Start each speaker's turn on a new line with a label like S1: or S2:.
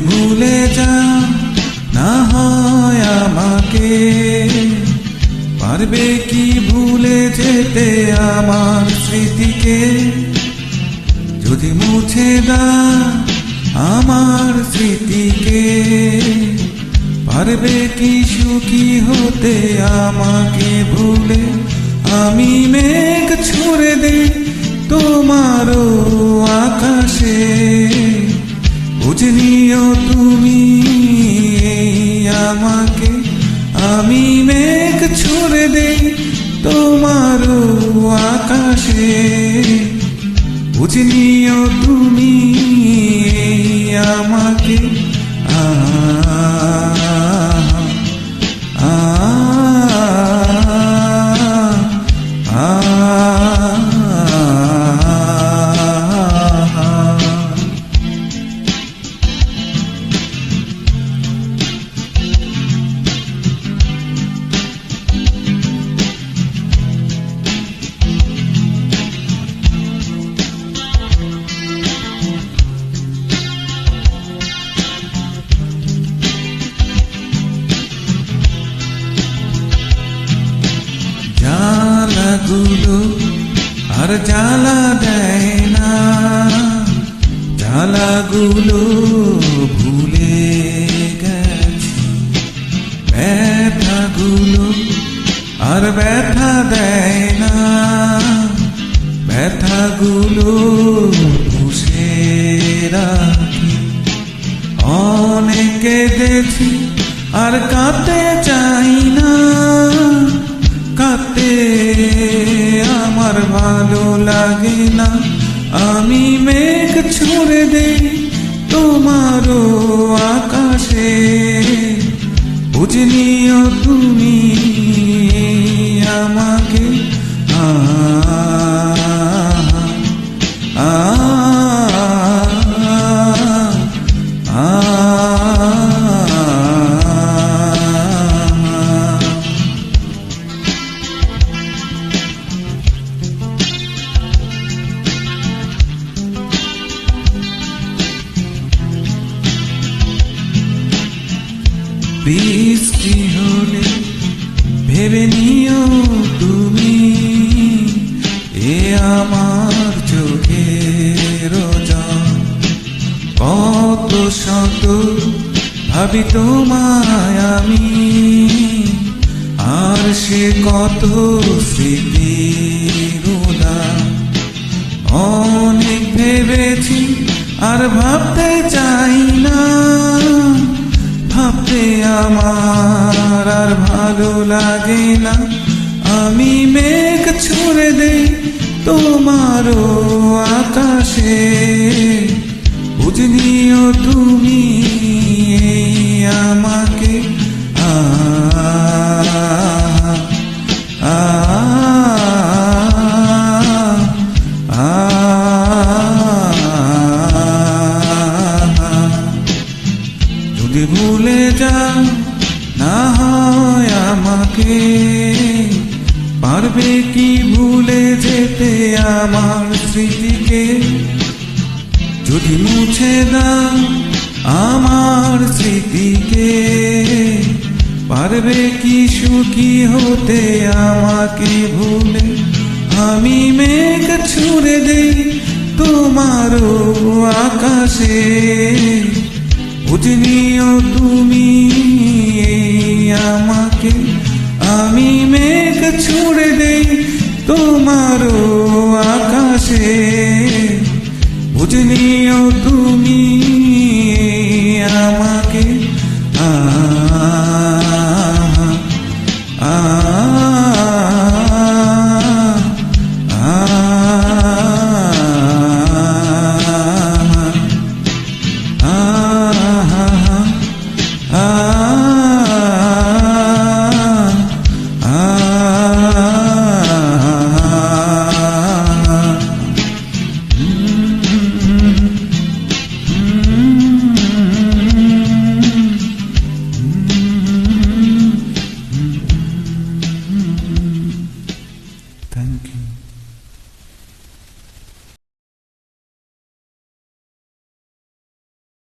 S1: ভুলে যা, না হয় আমাকে। পারবে কি ভুলে যেতে আমার স্মৃতিকে? যদি মুছে দা আমার স্মৃতিকে, পারবে কি সুখী হতে আমাকে ভুলে? আমি মেঘ ছুড়ে দে তোমারও আকাশে, বুঝনি আমাকে আমি মেঘ ছুড়ে দে তোমার আকাশে। বুঝনিও তুমি আমাকে জ্বালাগুলো আর জ্বালা দেয় না জ্বালাগুলো ভুলে গেছি আর ব্যথা দেয় না ব্যথাগুলো পুষে রাখি অনেক কেঁদেছি আর কাঁদতে চাই না কাঁদতে আমার ভালো লাগে না। আমি মেঘ ছুড়ে দেই তোমারও আকাশে। বুঝনিও তুমি বৃষ্টি হলে ভেবে নিও তুমি। এ আমার জল কত শত ভাবি তোমায় আমি। আর সে কত স্মৃতির অনেক ভেবেছি আর ভাবতে চাই আমার আর ভালো লাগে না। আমি মেঘ ছুড়ে দেই তোমারও আকাশে। বুঝনিও তুমি যদি ভুলে যাও, না হয় আমাকে। পারবে কি ভুলে যেতে আমার স্মৃতিকে? যদি মুছে দাও আমার স্মৃতিকে, পারবে কি সুখী হতে আমাকে ভুলে? আমি মেঘ ছুড়ে দেই তোমারও আকাশে। বুঝনিও তুমি আমাকে। আমি মেঘ ছুড়ে দেই তোমারও আকাশে। বুঝনিও তুমি